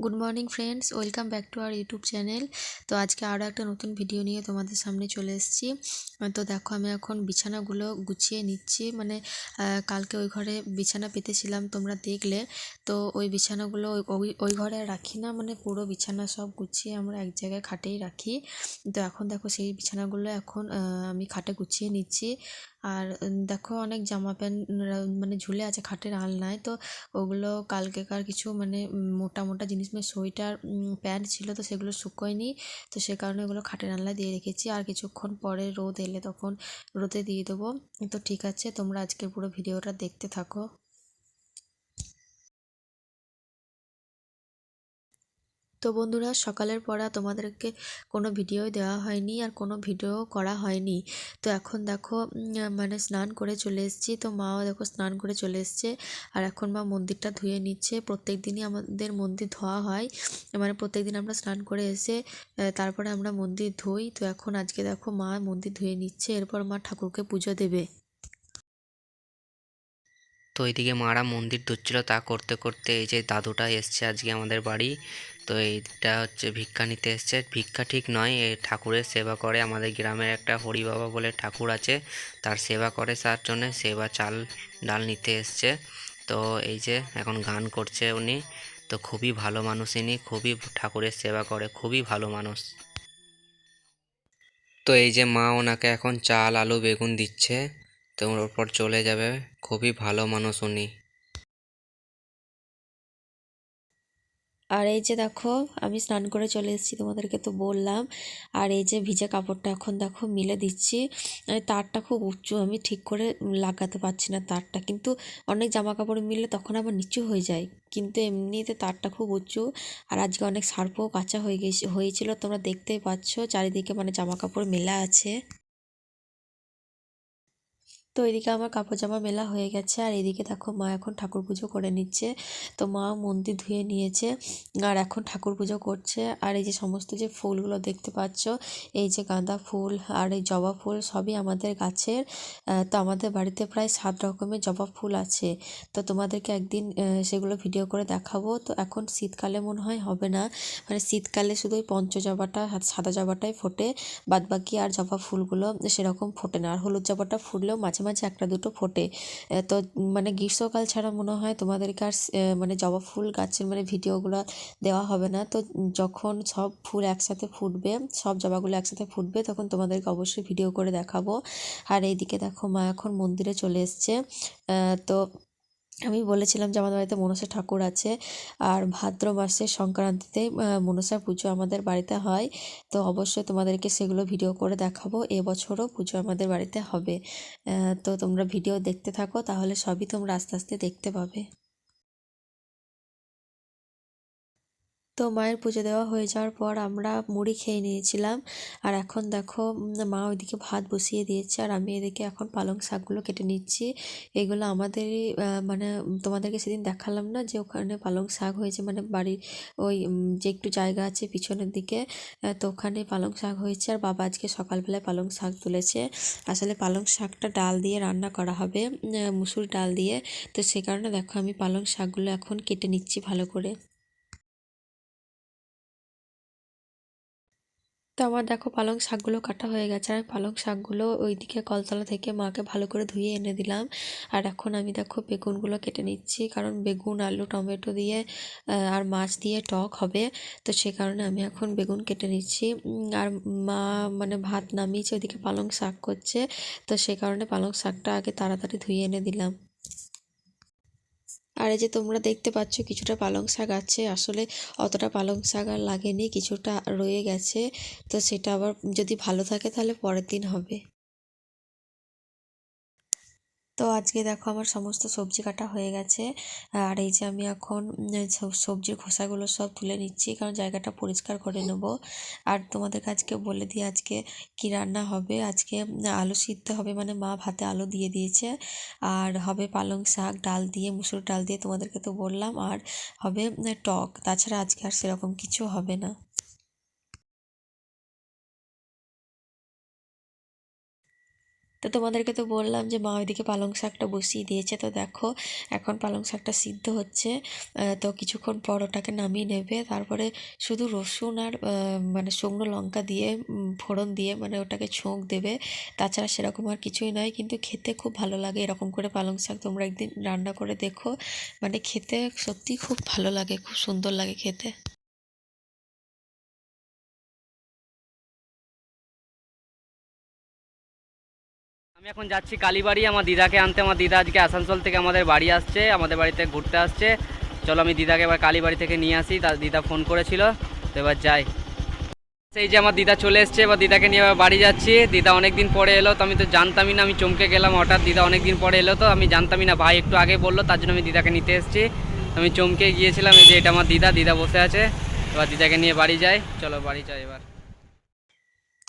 Good morning friends welcome back to our YouTube channel তো আজকে আরও একটা নতুন ভিডিও নিয়ে তোমাদের সামনে চলে এসেছি। তো দেখো, আমি এখন বিছানাগুলো গুছিয়ে নিচ্ছি। মানে কালকে ওই ঘরে বিছানা পেতেছিলাম, তোমরা দেখলে। তো ওই বিছানাগুলো ওই- ওই ঘরে আর রাখি না মানে পুরো বিছানা সব গুছিয়ে আমরা এক জায়গায় খাটেই রাখি। তো এখন দেখো, সেই বিছানাগুলো এখন আমি খাটে গুছিয়ে নিচ্ছি। আর দেখো অনেক জামা প্যান্ট মানে ঝুলে আছে খাটের আলনায়, তো ওগুলো কালকেকার কিছু মানে মোটা মোটা জিনিস মানে সোয়েটার প্যান্ট ছিল তো সেগুলো শুকোয়নি, তো সে কারণে ওগুলো খাটের আলনায় দিয়ে রেখেছি। আর কিছুক্ষণ পরে রোদ এলে তখন রোদে দিয়ে দেবো। তো ঠিক আছে, তোমরা আজকের পুরো ভিডিওটা দেখতে থাকো। তো বন্ধুরা, সকালের পড়া তোমাদেরকে কোনো ভিডিওই দেওয়া হয়নি আর কোনো ভিডিও করা হয়নি। তো এখন দেখো মানে স্নান করে চলে এসেছি। তো মাও দেখো স্নান করে চলে এসছে আর এখন মা মন্দিরটা ধুয়ে নিচ্ছে। প্রত্যেক দিনই আমাদের মন্দির ধোয়া হয়। মানে প্রত্যেক দিন আমরা স্নান করে এসে তারপরে আমরা মন্দির ধুই। তো এখন আজকে দেখো মা মন্দির ধুয়ে নিচ্ছে। এরপর মা ঠাকুরকে পুজো দেবে। তো এইদিকে মারা মন্দির ধুচ্ছিল তা করতে করতে এই যে দাদুটা এসছে আজকে আমাদের বাড়ি, তো এইটা হচ্ছে ভিক্ষা নিতে এসছে। ভিক্ষা ঠিক নয়, এ ঠাকুরের সেবা করে, আমাদের গ্রামের একটা হরি বাবা বলে ঠাকুর আছে, তার সেবা করে তার জন্য সেবা চাল ডাল নিতে এসছে। তো এই যে এখন গান করছে উনি, তো খুবই ভালো মানুষ ইনি, খুবই ঠাকুরের সেবা করে, খুবই ভালো মানুষ। তো এই যে মা ওনাকে এখন চাল, আলু, বেগুন দিচ্ছে। তো ওর ওপর চলে যাবে। খুবই ভালো মানুষ উনি। আর এই যে দেখো, আমি স্নান করে চলে এসেছি তোমাদেরকে তো বললাম। আর এই যে ভিজে কাপড়টা এখন দেখো মিলে দিচ্ছি। তারটা খুব উঁচু, আমি ঠিক করে লাগাতে পারছি না তারটা। কিন্তু অনেক জামা কাপড় মিললে তখন আবার নিচু হয়ে যায়। কিন্তু এমনিতে তারটা খুব উঁচু। আর আজকে অনেক সার্পও কাঁচা হয়ে গেছে, হয়েছিল, তোমরা দেখতেই পাচ্ছ। চারিদিকে মানে জামা কাপড় মেলা আছে। তো এদিকে আমার কাপড় জামা মেলা হয়ে গেছে, আর এদিকে দেখো মা এখন ঠাকুর পুজো করে নিচ্ছে। তো মা মন্দির ধুয়ে নিয়েছে, আর এখন ঠাকুর পুজো করছে। আর এই যে সমস্ত যে ফুলগুলো দেখতে পাচ্ছ, এই যে গাঁদা ফুল আর এই জবা ফুল সবই আমাদের গাছের। তো আমাদের বাড়িতে প্রায় সাত রকমের জবা ফুল আছে। তো তোমাদেরকে একদিন সেগুলো ভিডিও করে দেখাবো। তো এখন শীতকালে মনে হয় হবে না। মানে শীতকালে শুধু ওই পঞ্চ জবাটা সাদা জবাটাই ফোটে, বাদবাকি আর জবা ফুলগুলো সেরকম ফোটে না। আর হলুদ জবাটা ফুটলেও মাঝে মাঝে একটা দুটো ফোটে। তো মানে গ্রীষ্মকাল ছাড়া মনে হয় তোমাদেরকে আর মানে জবা ফুল গাছের মানে ভিডিওগুলো দেওয়া হবে না। তো যখন সব ফুল একসাথে ফুটবে, সব জবাগুলো একসাথে ফুটবে, তখন তোমাদেরকে অবশ্যই ভিডিও করে দেখাবো। আর এইদিকে দেখো মা এখন মন্দিরে চলে এসছে। তো আমি বলেছিলাম যে আমাদের বাড়িতে মনসা ঠাকুর আছে আর ভাদ্র মাসে সংক্রান্তিতে মনসা পুজো আমাদের বাড়িতে হয়। তো অবশ্যই তোমাদেরকে সেগুলো ভিডিও করে দেখাবো। এবছরও পুজো আমাদের বাড়িতে হবে। তো তোমরা ভিডিও দেখতে থাকো, তাহলে সবই তোমরা আস্তে আস্তে দেখতে পাবে। তো মায়ের পুজো দেওয়া হয়ে যাওয়ার পর আমরা মুড়ি খেয়ে নিয়েছিলাম। আর এখন দেখো মা ওইদিকে ভাত বসিয়ে দিয়েছে আর আমি এদিকে এখন পালং শাকগুলো কেটে নিচ্ছি। এগুলো আমাদেরই মানে তোমাদেরকে সেদিন দেখালাম না যে ওখানে পালং শাক হয়েছে মানে বাড়ির ওই যে একটু জায়গা আছে পিছনের দিকে তো ওখানে পালং শাক হয়েছে। আর বাবা আজকে সকালবেলায় পালং শাক তুলেছে। আসলে পালং শাকটা ডাল দিয়ে রান্না করা হবে মুসুর ডাল দিয়ে। তো সে কারণে দেখো আমি পালং শাকগুলো এখন কেটে নিচ্ছি ভালো করে। আমার দেখো পালং শাকগুলো কাটা হয়ে গেছে। আর পালং শাকগুলো ওইদিকে কলতলা থেকে মাকে ভালো করে ধুয়ে এনে দিলাম। আর এখন আমি দেখো বেগুনগুলো কেটে নিচ্ছি। কারণ বেগুন, আলু, টমেটো দিয়ে আর মাছ দিয়ে টক হবে। তো সে কারণে আমি এখন বেগুন কেটে নিচ্ছি। আর মা মানে ভাত নামিয়েছে, ওইদিকে পালং শাক করছে। তো সে কারণে পালং শাকটা আগে তাড়াতাড়ি ধুয়ে এনে দিলাম। আর এই যে তোমরা দেখতে পাচ্ছ কিছুটা পালং শাক আছে। আসলে অতটা পালং শাক আর লাগেনি, কিছুটা রয়ে গেছে। তো সেটা আবার যদি ভালো থাকে তাহলে পরের দিন হবে। তো আজকে দেখো আমার সমস্ত সবজি কাটা হয়ে গেছে। আর এই যে আমি এখন সব- সবজির খোসাগুলো সব তুলে নিচ্ছি, কারণ জায়গাটা পরিষ্কার করে নেব। আর তোমাদেরকে আজকে বলে দিই, আজকে কি রান্না হবে? আজকে আলু সিদ্ধ হবে মানে মা ভাতে আলু দিয়ে দিয়েছে। আর হবে পালং শাক, ডাল দিয়ে, মুসুর ডাল দিয়ে তোমাদেরকে তো বললাম। আর হবে টক, তাছাড়া আজকে আর সেরকম কিছু হবে না। তো তোমাদেরকে তো বললাম যে মা ওইদিকে পালং শাকটা বসিয়ে দিয়েছে। তো দেখো, এখন পালং শাকটা সিদ্ধ হচ্ছে। তো কিছুক্ষণ পর ওটাকে নামিয়ে নেবে। তারপরে শুধু রসুন আর মানে শুকনো লঙ্কা দিয়ে ফোড়ন দিয়ে মানে ওটাকে ছোঁক দেবে। তাছাড়া সেরকম আর কিছুই নয়, কিন্তু খেতে খুব ভালো লাগে। এরকম করে পালং শাক তোমরা একদিন রান্না করে দেখো। মানে খেতে সত্যি খুব ভালো লাগে, খুব সুন্দর লাগে খেতে। আমি এখন যাচ্ছি কালীবাড়ি, আমার দিদাকে আনতে। আমার দিদা আজকে আসানসোল থেকে আমাদের বাড়ি আসছে, আমাদের বাড়িতে ঘুরতে আসছে। চলো আমি দিদাকে এবার কালীবাড়ি থেকে নিয়ে আসি, তার দিদা ফোন করেছিল। তো এবার যাই। সেই যে আমার দিদা চলে এসছে, এবার দিদাকে নিয়ে এবার বাড়ি যাচ্ছি। দিদা অনেক দিন পরে এলো, তো আমি তো জানতামই না, আমি চমকে গেলাম হঠাৎ। দিদা অনেক দিন পরে এলো, তো আমি জানতামই না, ভাই একটু আগে বলল, তার জন্য আমি দিদাকে নিতে এসেছি। আমি চমকে গিয়েছিলাম, এই যে এটা আমার দিদা দিদা বসে আছে। এবার দিদাকে নিয়ে বাড়ি যাই, চলো বাড়ি যাই এবার।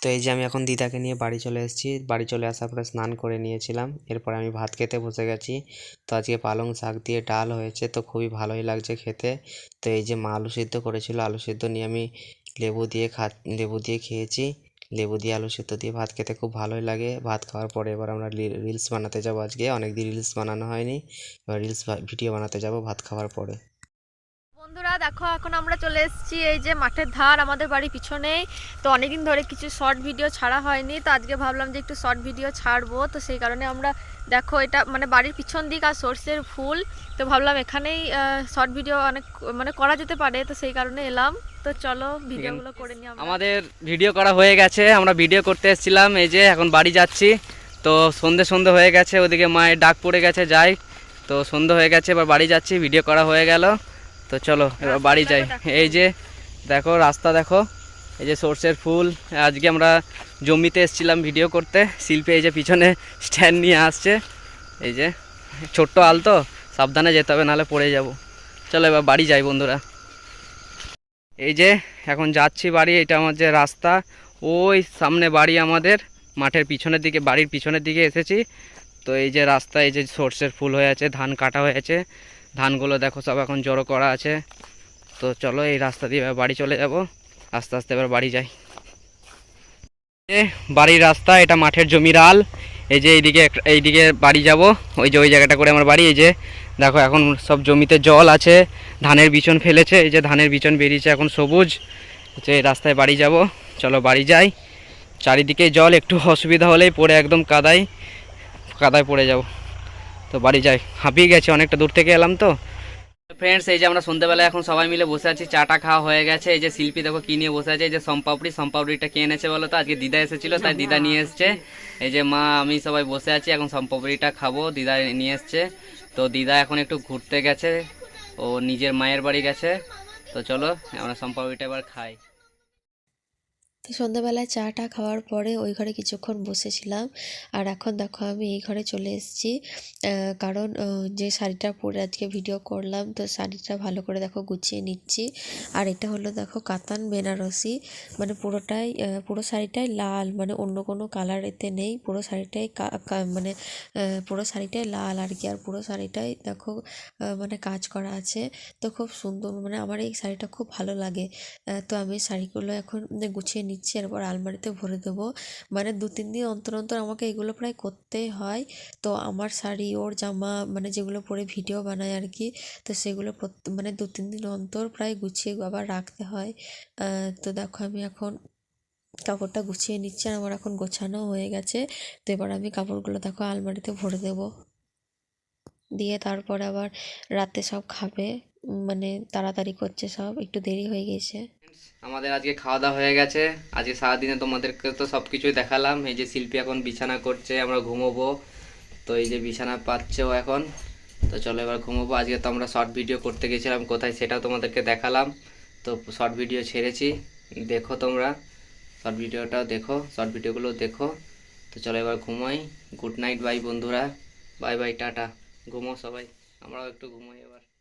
তো এই যে আমি এখন দিদাকে নিয়ে বাড়ি চলে এসেছি। বাড়ি চলে আসার পরে স্নান করে নিয়েছিলাম। এরপর আমি ভাত খেতে বসে গেছি। তো আজকে পালং শাক দিয়ে ডাল হয়েছে, তো খুবই ভালোই লাগছে খেতে। তো এই যে মা আলু সিদ্ধ করেছিল, আলু সিদ্ধ নিয়ে আমি লেবু দিয়ে খা, লেবু দিয়ে খেয়েছি। লেবু দিয়ে আলু সিদ্ধ দিয়ে ভাত খেতে খুব ভালোই লাগে। ভাত খাওয়ার পরে এবার আমরা রিলস বানাতে যাব আজকে। অনেকদিন রিলস বানানো হয়নি। এবার রিলস ভিডিও বানাতে যাব ভাত খাওয়ার পরে। বন্ধুরা দেখো এখন আমরা চলে এসেছি এই যে মাঠের ধার আমাদের বাড়ির পিছনেই তো অনেকদিন ধরে কিছু শর্ট ভিডিও ছাড়া হয়নি তো আজকে ভাবলাম যে একটু শর্ট ভিডিও ছাড়বো। তো সেই কারণে আমরা দেখো এটা মানে বাড়ির পিছন দিক আর সর্ষের ফুল তো ভাবলাম এখানেই শর্ট ভিডিও অনেক মানে করা যেতে পারে তো সেই কারণে এলাম। তো চলো ভিডিওগুলো করে নিই আমাদের ভিডিও করা হয়ে গেছে আমরা ভিডিও করতে এসেছিলাম এই যে এখন বাড়ি যাচ্ছি। তো সন্ধে সন্ধে হয়ে গেছে ওদিকে মায়ের ডাক পড়ে গেছে যাই। তো সন্ধে হয়ে গেছে এবার বাড়ি যাচ্ছি ভিডিও করা হয়ে গেল। তো চলো, এবার বাড়ি যাই। এই যে, দেখো, রাস্তা দেখো। এই যে সর্ষের ফুল। আজকে আমরা জমিতে এসেছিলাম ভিডিও করতে। শিল্পী এই যে পিছনে স্ট্যান্ড নিয়ে আসছে। এই যে, ছোট্ট আল তো, সাবধানে যেতে হবে, নাহলে পড়ে যাব। চলো, এবার বাড়ি যাই বন্ধুরা। এই যে, এখন যাচ্ছি বাড়ি, এটা আমার যে রাস্তা। ওই সামনে বাড়ি আমাদের, মাঠের পিছনের দিকে, বাড়ির পিছনের দিকে এসেছি। তো এই যে রাস্তা এই যে সর্ষের ফুল হয়ে আছে, ধান কাটা হয়েছে ধানগুলো দেখো সব এখন জড়ো করা আছে। তো চলো এই রাস্তা দিয়ে বাড়ি চলে যাব। আস্তে আস্তে এবার বাড়ি যাই। বাড়ির রাস্তা, এটা মাঠের জমির আল এই যে এইদিকে এইদিকে বাড়ি যাব। ওই যে ওই জায়গাটা করে আমার বাড়ি। এই যে দেখো এখন সব জমিতে জল আছে। ধানের বিচন ফেলেছে। এই যে ধানের বিচন বেরিয়েছে এখন সবুজ। যে এই রাস্তায় বাড়ি যাব। চলো বাড়ি যাই। চারিদিকে জল, একটু অসুবিধা হলেই পড়ে একদম কাদায় কাদায় পড়ে যাব। তো বাড়ি যাই। হাঁপিয়ে গেছে, অনেকটা দূর থেকে এলাম তো। ফ্রেন্ডস এই যে আমরা সন্ধ্যেবেলা এখন সবাই মিলে বসে আছি, চাটা খাওয়া হয়ে গেছে। এই যে শিল্পী দেখো কি নিয়ে বসে আছে, এই যে সম্পাপড়ি, সম্পাপড়িটা কে এনেছে বলো তো? আজকে দিদা এসেছিল, তাই দিদা নিয়ে এসছে। এই যে মা, আমি সবাই বসে আছি, এখন সম্পাপড়িটা খাব, দিদা নিয়ে এসছে। তো দিদা এখন একটু ঘুরতে গেছে, ও নিজের মায়ের বাড়ি গেছে। তো চলো, আমরা সম্পাপড়িটা এবার খাই। সন্ধ্যাবেলায় চাটা খাওয়ার পরে ওই ঘরে কিছুক্ষণ বসেছিলাম। আর এখন দেখো আমি এই ঘরে চলে এসেছি। কারণ যে শাড়িটা পরে আজকে ভিডিও করলাম, তো শাড়িটা ভালো করে দেখো গুছিয়ে নিচ্ছি। আর এটা হলো দেখো কাতান বেনারসি। মানে পুরোটাই পুরো শাড়িটাই লাল। মানে অন্য কোনো কালার এতে নেই। পুরো শাড়িটাই মানে পুরো শাড়িটাই লাল আর কি। আর পুরো শাড়িটাই দেখো মানে কাজ করা আছে। তো খুব সুন্দর মানে আমার এই শাড়িটা খুব ভালো লাগে। তো আমি শাড়িগুলো এখন গুছিয়ে নিচ্ছি, এরপর আলমারিতে ভরে দেবো। মানে দু, তিন দিন অন্তর অন্তর আমাকে এগুলো প্রায় করতেই হয়। তো আমার শাড়ি, ওর জামা মানে যেগুলো পরে ভিডিও বানাই আর কি, তো সেগুলো মানে দু, তিন দিন অন্তর প্রায় গুছিয়ে আবার রাখতে হয়। তো দেখো আমি এখন কাপড়টা গুছিয়ে নিচ্ছি আর আমার এখন গোছানো হয়ে গেছে। তো এবার আমি কাপড়গুলো দেখো আলমারিতে ভরে দেবো। দিয়ে তারপরে আবার রাতে সব খাবে মানে তাড়াতাড়ি করছে সব, একটু দেরি হয়ে গেছে। আমাদের আজকে খাওয়া দাওয়া হয়ে গেছে। আজকে সারাদিনে তোমাদেরকে তো সব কিছুই দেখালাম। এই যে শিল্পী এখন বিছানা করছে, আমরা ঘুমোবো। তো এই যে বিছানা পাচ্ছেও এখন। তো চলো এবার ঘুমোবো। আজকে তো আমরা শর্ট ভিডিও করতে গেছিলাম কোথায় সেটাও তোমাদেরকে দেখালাম। তো শর্ট ভিডিও ছেড়েছি। দেখো তোমরা। শর্ট ভিডিওটাও দেখো। শর্ট ভিডিওগুলো দেখো। তো চলো এবার ঘুমোই। গুড নাইট, বাই বন্ধুরা। Bye bye, tata. ঘুমো সবাই। আমরাও একটু ঘুমোই এবার।